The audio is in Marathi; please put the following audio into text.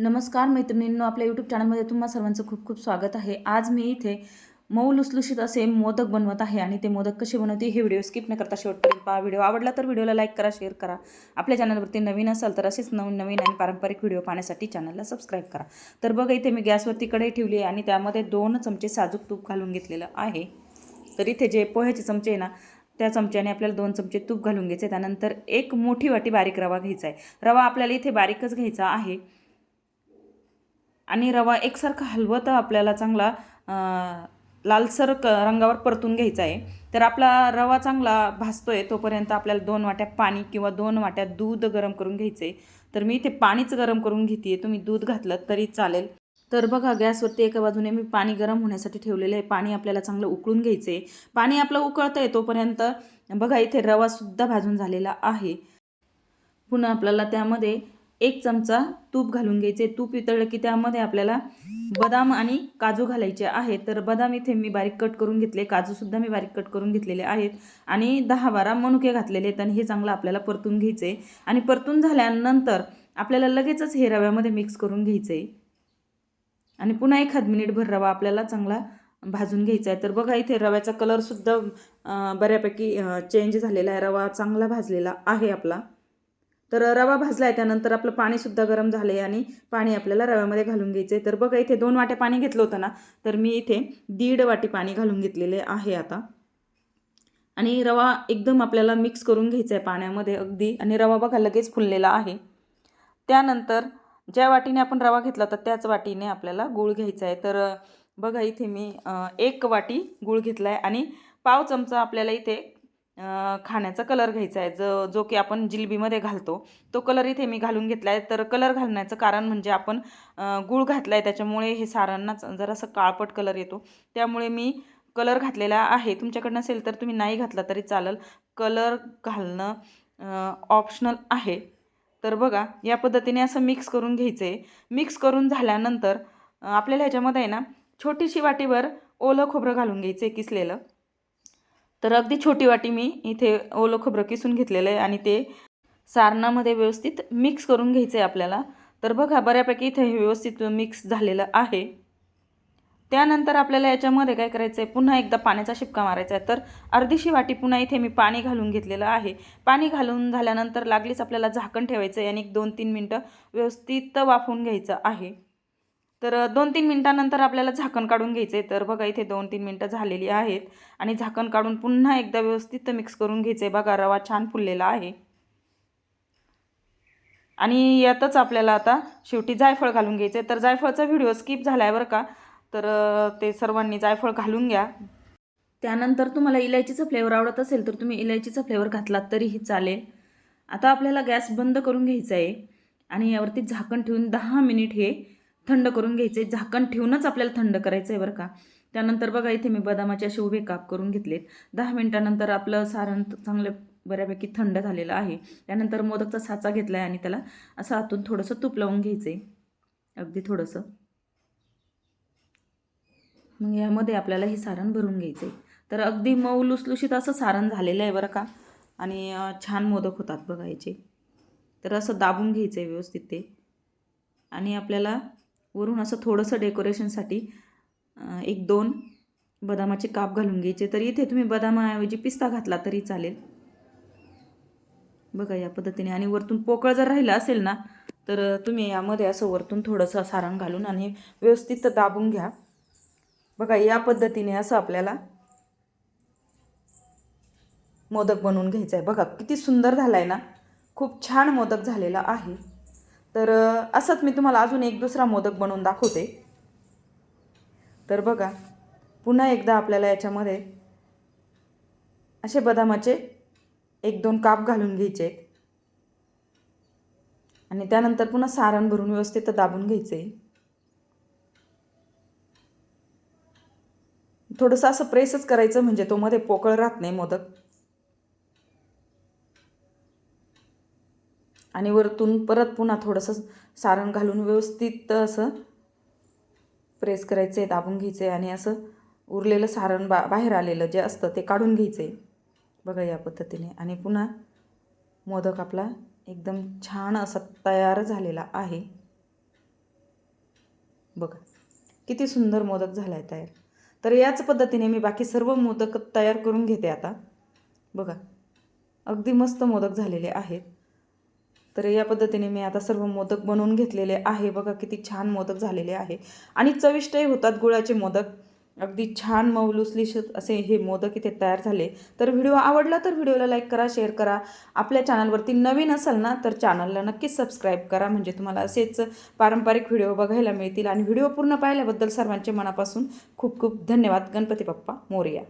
नमस्कार मैत्रिणींनो आपल्या यूट्यूब चॅनलमध्ये तुम्हा सर्वांचं खूप खूप स्वागत आहे. आज मी इथे मऊ लुसलुशीत असे मोदक बनवत आहे आणि ते मोदक कसे बनवते हे व्हिडिओ स्किप न करता शेवटपर्यंत पहा. व्हिडिओ आवडला तर व्हिडिओला लाईक करा शेअर करा. आपल्या चॅनलवरती नवीन असाल तर असेच नवीन नवीन आणि पारंपरिक व्हिडिओ पाहण्यासाठी चॅनलला सबस्क्राईब करा. तर बघा इथे मी गॅसवरती कढई ठेवली आहे आणि त्यामध्ये दोन चमचे साजूक तूप घालून घेतलेलं आहे. तर इथे जे पोह्याचे चमचे आहे ना त्या चमच्याने आपल्याला दोन चमचे तूप घालून घ्यायचे. त्यानंतर एक मोठी वाटी बारीक रवा घ्यायचा आहे. रवा आपल्याला इथे बारीकच घ्यायचा आहे. आणि रवा एकसारखा हलवत आपल्याला चांगला लालसर क रंगावर परतून घ्यायचा आहे. तर आपला रवा चांगला भासतो आहे तोपर्यंत आपल्याला दोन वाट्या पाणी किंवा दोन वाट्या दूध गरम करून घ्यायचं आहे. तर मी इथे पाणीच गरम करून घेते तुम्ही दूध घातलं तरी चालेल. तर बघा गॅसवरती एका बाजूने मी पाणी गरम होण्यासाठी ठेवलेलं आहे. पाणी आपल्याला चांगलं उकळून घ्यायचं आहे. पाणी आपलं उकळतं आहे तोपर्यंत बघा इथे रवासुद्धा भाजून झालेला आहे. पुन्हा आपल्याला त्यामध्ये एक चमचा तूप घालून घ्यायचे. तूप वितळलं की त्यामध्ये आपल्याला बदाम आणि काजू घालायचे आहेत. तर बदाम इथे मी बारीक कट करून घेतले. काजूसुद्धा मी बारीक कट करून घेतलेले आहेत. आणि दहा बारा मनुके घातलेले आहेत आणि हे चांगलं आपल्याला परतून घ्यायचे आणि परतून झाल्यानंतर आपल्याला लगेचच हे रव्यामध्ये मिक्स करून घ्यायचं आहे आणि पुन्हा एखाद मिनिटभर रवा आपल्याला चांगला भाजून घ्यायचा आहे तर बघा इथे रव्याचा कलरसुद्धा बऱ्यापैकी चेंज झालेला आहे. रवा चांगला भाजलेला आहे आपला. तर रवा भाजला आहे त्यानंतर आपलं पाणीसुद्धा गरम झालं आहे आणि पाणी आपल्याला रव्यामध्ये घालून घ्यायचं आहे तर बघा इथे दोन वाट्या पाणी घेतलं होतं ना तर मी इथे दीड वाटी पाणी घालून घेतलेले आहे आता. आणि रवा एकदम आपल्याला मिक्स करून घ्यायचा आहे पाण्यामध्ये अगदी. आणि रवा बघा लगेच फुललेला आहे. त्यानंतर ज्या वाटीने आपण रवा घेतला होता त्याच वाटीने आपल्याला गूळ घ्यायचा आहे तर बघा इथे मी एक वाटी गूळ घेतला आहे आणि पाव चमचा आपल्याला इथे खाण्याचा कलर घ्यायचा आहे. जो जो की आपण जिलबीमध्ये घालतो तो कलर इथे मी घालून घेतला आहे. तर कलर घालण्याचं कारण म्हणजे आपण गूळ घातला आहे त्याच्यामुळे हे सारांनाच जरासं काळपट कलर येतो. त्यामुळे मी कलर घातलेला आहे. तुमच्याकडे नसेल तर तुम्ही नाही घातला तरी चालेल. कलर घालणं ऑप्शनल आहे. तर बघा या पद्धतीने असं मिक्स करून घ्यायचं आहे मिक्स करून झाल्यानंतर आपल्याला ह्याच्यामध्ये आहे ना छोटीशी वाटीवर ओलं खोबरं घालून घ्यायचं आहे किसलेलं. तर अगदी छोटी वाटी मी इथे ओलं खोबरं किसून घेतलेलं आहे आणि ते सारणामध्ये व्यवस्थित मिक्स करून घ्यायचं आहे आपल्याला. तर बघा बऱ्यापैकी इथे हे व्यवस्थित मिक्स झालेलं आहे. त्यानंतर आपल्याला याच्यामध्ये काय करायचं आहे पुन्हा एकदा पाण्याचा शिपका मारायचा आहे. तर अर्धीशी वाटी पुन्हा इथे मी पाणी घालून घेतलेलं आहे. पाणी घालून झाल्यानंतर लागलीच आपल्याला झाकण ठेवायचं आहे आणि एक दोन तीन मिनटं व्यवस्थित वाफवून घ्यायचं आहे. तर दोन तीन मिनटानंतर आपल्याला झाकण काढून घ्यायचं आहे तर बघा इथे दोन तीन मिनटं झालेली आहेत आणि झाकण काढून पुन्हा एकदा व्यवस्थित मिक्स करून घ्यायचं आहे बघा रवा छान फुललेला आहे. आणि यातच आपल्याला आता शेवटी जायफळ घालून घ्यायचं आहे तर जायफळचा व्हिडिओ स्किप झाला आहे बरं का? तर ते सर्वांनी जायफळ घालून घ्या. त्यानंतर तुम्हाला इलायचीचा फ्लेवर आवडत असेल तर तुम्ही इलायचीचा फ्लेवर घातलात तरीही चालेल. आता आपल्याला गॅस बंद करून घ्यायचा आहे आणि यावरती झाकण ठेवून दहा मिनिट हे थंड करून घ्यायचे झाकण ठेवूनच आपल्याला थंड करायचं आहे बरं का. त्यानंतर बघा इथे मी बदामाचे असे उभे काप करून घेतलेत. दहा मिनटानंतर आपलं सारण चांगलं बऱ्यापैकी थंड झालेलं आहे. त्यानंतर मोदकचा साचा घेतला आहे आणि त्याला असं आतून थोडंसं तूप लावून घ्यायचं आहे अगदी थोडंसं. मग यामध्ये आपल्याला हे सारण भरून घ्यायचं आहे तर अगदी मऊ लुसलुशीत असं सारण झालेलं आहे बरं का. आणि छान मोदक होतात बघायचे तर असं दाबून घ्यायचं आहे व्यवस्थित ते. आणि आपल्याला वरून असं थोडंसं डेकोरेशनसाठी एक दोन बदामाचे काप घालून घ्यायचे. तर इथे तुम्ही बदामाऐवजी पिस्ता घातला तरी चालेल. बघा या पद्धतीने. आणि वरतून पोकळ जर राहिलं असेल ना तर तुम्ही यामध्ये असं वरतून थोडंसं सारण घालून आणि व्यवस्थित दाबून घ्या. बघा या पद्धतीने असं आपल्याला मोदक बनवून घ्यायचं आहे बघा किती सुंदर झाला आहे ना. खूप छान मोदक झालेला आहे. तर असंच मी तुम्हाला अजून एक दुसरा मोदक बनवून दाखवते. तर बघा पुन्हा एकदा आपल्याला याच्यामध्ये असे बदामाचे एक दोन काप घालून घ्यायचे आहेत. आणि त्यानंतर पुन्हा सारण भरून व्यवस्थित दाबून घ्यायचं आहे थोडंसं असं प्रेसच करायचं म्हणजे तो मध्ये पोकळ राहत नाही मोदक. आणि वरतून परत पुन्हा थोडंसं सारण घालून व्यवस्थित असं प्रेस करायचं आहे दाबून घ्यायचं आहे आणि असं उरलेलं सारण बा बाहेर आलेलं जे असतं ते काढून घ्यायचं आहे बघा या पद्धतीने. आणि पुन्हा मोदक आपला एकदम छान असा तयार झालेला आहे. बघा किती सुंदर मोदक झाला आहे तयार. तर याच पद्धतीने मी बाकी सर्व मोदक तयार करून घेते आता. बघा अगदी मस्त मोदक झालेले आहेत. तर या पद्धतीने मी आता सर्व मोदक बनवून घेतलेले आहे. बघा किती छान मोदक झालेले आहे. आणि चविष्टही होतात गुळाचे मोदक. अगदी छान मऊलुसलिशीत असे हे मोदक इथे तयार झाले. तर व्हिडिओ आवडला तर व्हिडिओला लाईक करा शेअर करा. आपल्या चॅनलवरती नवीन असाल ना तर चॅनलला नक्कीच सबस्क्राईब करा. म्हणजे तुम्हाला असेच पारंपरिक व्हिडिओ बघायला मिळतील. आणि व्हिडिओ पूर्ण पाहिल्याबद्दल सर्वांचे मनापासून खूप खूप धन्यवाद. गणपती बाप्पा मोरया.